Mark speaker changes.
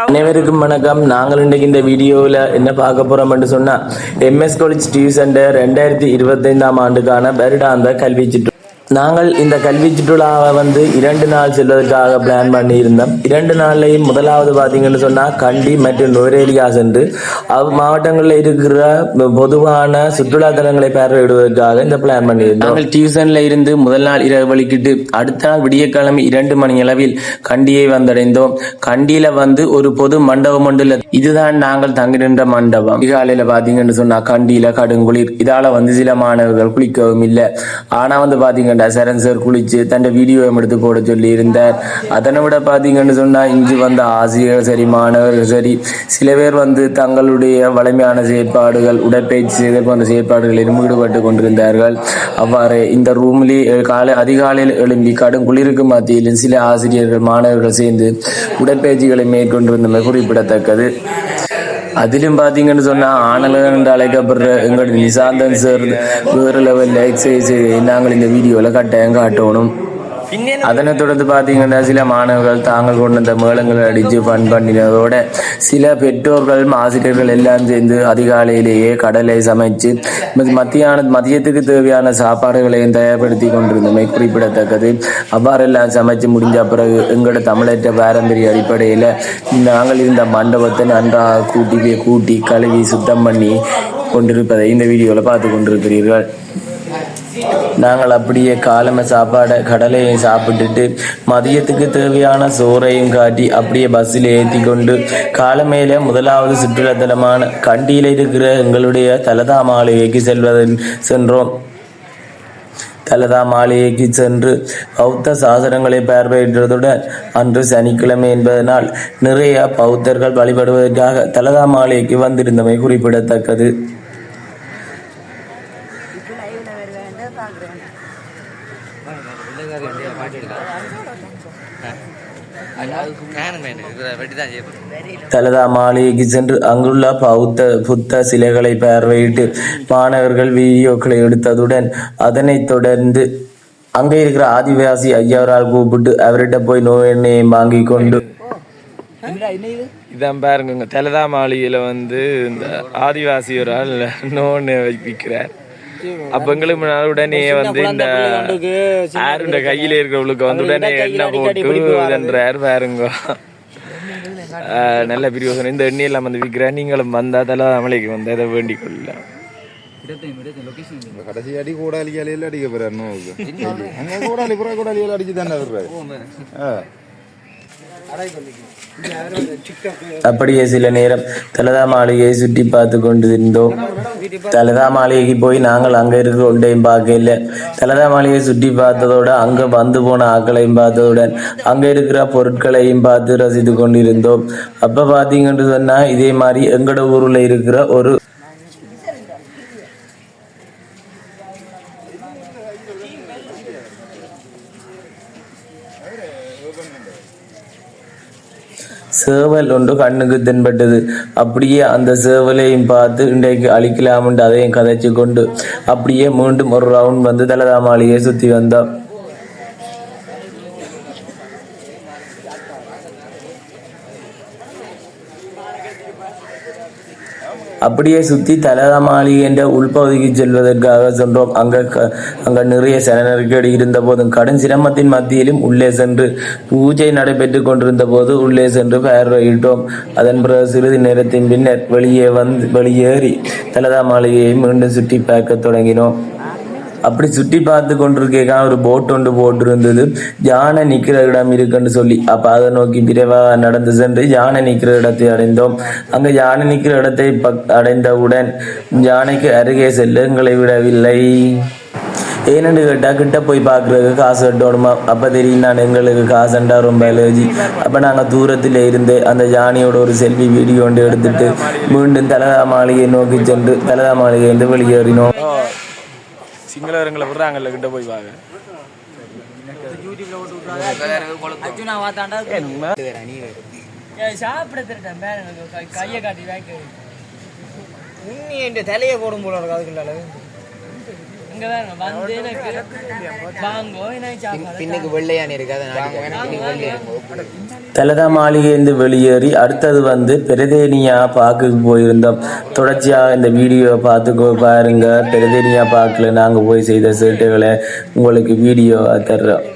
Speaker 1: அனைவருக்கும் வணக்கம். நாங்கள் இன்றைக்கு இந்த வீடியோவில் என்ன பார்க்க போகிறோம் என்று சொன்னால் எம்எஸ் காலேஜ் டியூஷன் ரெண்டாயிரத்தி இருபத்தைந்தாம் ஆண்டுக்கான வருடாந்த கல்வி சுற்று நாங்கள் இந்த கல்வி சுற்றுலாவை வந்து இரண்டு நாள் செல்வதற்காக பிளான் பண்ணியிருந்தோம். இரண்டு நாள்லையும் முதலாவது பார்த்தீங்கன்னு சொன்னால் கண்டி மற்றும் நுவரேலியா சென்று அவ் மாவட்டங்களில் இருக்கிற பொதுவான சுற்றுலா தலங்களை பார்வையிடுவதற்காக இந்த பிளான் பண்ணியிருந்தோம். நாங்கள் டியூசனில் இருந்து முதல் நாள் இரவு வலிக்கிட்டு அடுத்த நாள் விடியக்கிழமை இரண்டு மணி அளவில் கண்டியை வந்தடைந்தோம். கண்டியில வந்து ஒரு பொது மண்டபம் ஒன்றில் இதுதான் நாங்கள் தங்கினின்ற மண்டபம். காலையில் பார்த்தீங்கன்னு சொன்னா கண்டியில கடுங்குளிர். இதால் வந்து சில மாணவர்கள் குளிக்கவும் இல்லை. ஆனால் வந்து பாத்தீங்கன்னா சரண் சார் குளிச்சு தன் வீடியோ எடுத்து போட சொல்லி இருந்தார் அதனை விட பார்த்தீங்கன்னு சொன்னா இங்கு வந்த ஆசிரியர்கள் சரி மாணவர்கள் சரி சில பேர் வந்து தங்களுடைய வலிமையான செயற்பாடுகள் உடற்பயிற்சி செய்தல் போன்ற செயற்பாடுகளிலும் ஈடுபட்டு கொண்டிருந்தார்கள். அவ்வாறு இந்த ரூம்லே காலை அதிகாலையில் எழும்பி கடும் குளிருக்கு மத்தியிலும் சில ஆசிரியர்கள் மாணவர்கள் சேர்ந்து உடற்பயிற்சிகளை மேற்கொண்டிருந்தமை குறிப்பிடத்தக்கது. அதிலும் பார்த்தீங்கன்னு சொன்னா ஆனலகன் என்று அழைக்கப்படுற எங்களுடைய நிசாந்தன் சார் வேறு லெவலில் எக்ஸசைஸ் நாங்கள் இந்த வீடியோவில் கட்டாயம் காட்டணும் அதனை தொடர்ந்து பார்த்தீங்கன்னா சில மாணவர்கள் தாங்கள் கொண்டு வந்த மேளங்களை அடித்து ஃபன் பண்ணினதோட சில பெற்றோர்கள் ஆசிரியர்கள் எல்லாம் சேர்ந்து அதிகாலையிலேயே கடலை சமைச்சு மத்தியான மதியத்துக்கு தேவையான சாப்பாடுகளையும் தயார்படுத்தி கொண்டிருந்தமை குறிப்பிடத்தக்கது அவ்வாறெல்லாம் சமைச்சு முடிஞ்ச பிறகு எங்களோட தமிழற்ற பாரம்பரிய அடிப்படையில் நாங்கள் இருந்த மண்டபத்தை நன்றாக கூட்டி கூட்டி கழுவி சுத்தம் பண்ணி கொண்டிருப்பதை இந்த வீடியோவில் பார்த்து கொண்டிருக்கிறீர்கள் நாங்கள் அப்படியே காலமை சாப்பாடை கடலையை சாப்பிட்டுட்டு மதியத்துக்கு தேவையான சோறையும் காட்டி அப்படியே பஸ்ஸில் ஏற்றி கொண்டு காலமையில முதலாவது சுற்றுலாத்தலமான கண்டியில் இருக்கிற எங்களுடைய தலதா மாளிகைக்கு செல்வதன் சென்றோம். தலதா மாளிகைக்கு சென்று பௌத்த சாசனங்களை பார்வையிட்டதுடன் அன்று சனிக்கிழமை என்பதனால் நிறைய பௌத்தர்கள் வழிபடுவதற்காக தலதா மாளிகைக்கு வந்திருந்தமை குறிப்பிடத்தக்கது. தலதா மாளிகைக்கு சென்று அங்குள்ள பௌத்த புத்த சிலைகளை பார்வையிட்டு மாணவர்கள் வீடியோக்களை எடுத்ததுடன் அதனைத் தொடர்ந்து அங்கே இருக்கிற ஆதிவாசி ஐயாவரால் கூப்பிட்டு அவர்கிட்ட போய் நோய் எண்ணெயை வாங்கி கொண்டு இதான் பாருங்க தலதா மாளிகையில வந்து இந்த ஆதிவாசி ஒரு ஆள் நோன்னு விற்கிறார் அப்ப எங்களுக்கு உடனே வந்து இந்த ஆருண்ட கையில இருக்கிறவளுக்கு வந்து உடனே எண்ணெய் போட்டு பாருங்க. நல்ல பிரியோசனம் இந்த எண்ணெயெல்லாம் வந்து விற்கிறேன் நீங்களும் வந்தா தலா மலைக்கு வந்தா இதை வேண்டிக் கொள்ளலாம்
Speaker 2: கடைசி அடி கூடாலி அலையில அடிக்க போறாரு கூடாலி புறா கூடாலியில அடிச்சு தானே வர்றாரு ஆ.
Speaker 1: அப்படியே சில நேரம் தலதா மாளிகையை சுற்றி பார்த்து கொண்டிருந்தோம். தலதா மாளிகைக்கு போய் நாங்கள் அங்க இருக்கிற ஒன்றையும் பார்க்கல தலதா மாளிகையை சுற்றி பார்த்ததோட அங்க வந்து போன ஆக்களையும் பார்த்ததுடன் அங்க இருக்கிற பொருட்களையும் பார்த்து ரசித்து கொண்டிருந்தோம். அப்ப பாத்தீங்கன்னு சொன்னா இதே மாதிரி எங்கட ஊர்ல இருக்கிற ஒரு சேவல் ஒன்று கண்ணுக்கு தென்பட்டது. அப்படியே அந்த சேவலையும் பார்த்து இன்றைக்கு அழிக்கலாம்னு அதையும் கதைச்சு கொண்டு அப்படியே மீண்டும் ஒரு ரவுண்ட் வந்து தலதா மாளிகையை சுத்தி வந்தோம் அப்படியே சுத்தி தலதா என்ற உள்பகுதிக்கு செல்வதற்காக சென்றோம். அங்க க- அங்க நிறைய சன நெருக்கடி இருந்த போதும் கடும் சிரமத்தின் மத்தியிலும் உள்ளே சென்று பூஜை நடைபெற்றுக் கொண்டிருந்த போது உள்ளே சென்று பெயரிட்டோம் அதன் பிறகு சிறிது நேரத்தின் பின்னர் வெளியே வந்து வெளியேறி தலதா மாளிகையை மீண்டும் சுற்றி பார்க்க தொடங்கினோம். அப்படி சுற்றி பார்த்து கொண்டிருக்கேக்கா ஒரு போட் ஒன்று போட்டிருந்தது. யானை நிக்கிற இடம் இருக்குன்னு சொல்லி. அப்ப அதை நோக்கி விரைவாக நடந்து சென்று யானை நிற்கிற இடத்தை அடைந்தோம். அங்க யானை நிற்கிற இடத்தை பக்- அடைந்தவுடன் யானைக்கு அருகே செல்ல எங்களை விடவில்லை. ஏன்னு கேட்டா கிட்ட போய் பார்க்குறதுக்கு காசு கட்டணுமா? அப்ப தெரியும் நான் எங்களுக்கு காசுண்டா ரொம்ப அலர்ஜி அப்ப நாங்க தூரத்தில் இருந்து அந்த யானையோட ஒரு செல்ஃபி வீடியோ ஒன்று எடுத்துட்டு மீண்டும் தலதா மாளிகையை நோக்கி சென்று தலதா மாளிகை வந்து வெளியேறினோம். சிங்களவரங்களை விடுறாங்கல்ல கிட்ட போய் வாங்க.
Speaker 3: சாப்பிட கையை காட்டி உண்ணி என் தலையை போடும் போல இருக்கு அதுக்குள்ள இங்க பாருங்க வந்து எனக்கு வாங்கோ
Speaker 4: பின்னுக்கு வெள்ளையானி
Speaker 1: தலதா மாளிகையிலிருந்து வெளியேறி அடுத்தது வந்து பெருதேனியா பார்க்குக்கு போயிருந்தோம். தொடர்ச்சியாக இந்த வீடியோ பார்த்து பாருங்க. பெருதேனியா பார்க்கில் நாங்கள் போய் செய்த சேட்டுகளை உங்களுக்கு வீடியோ தர்றோம்.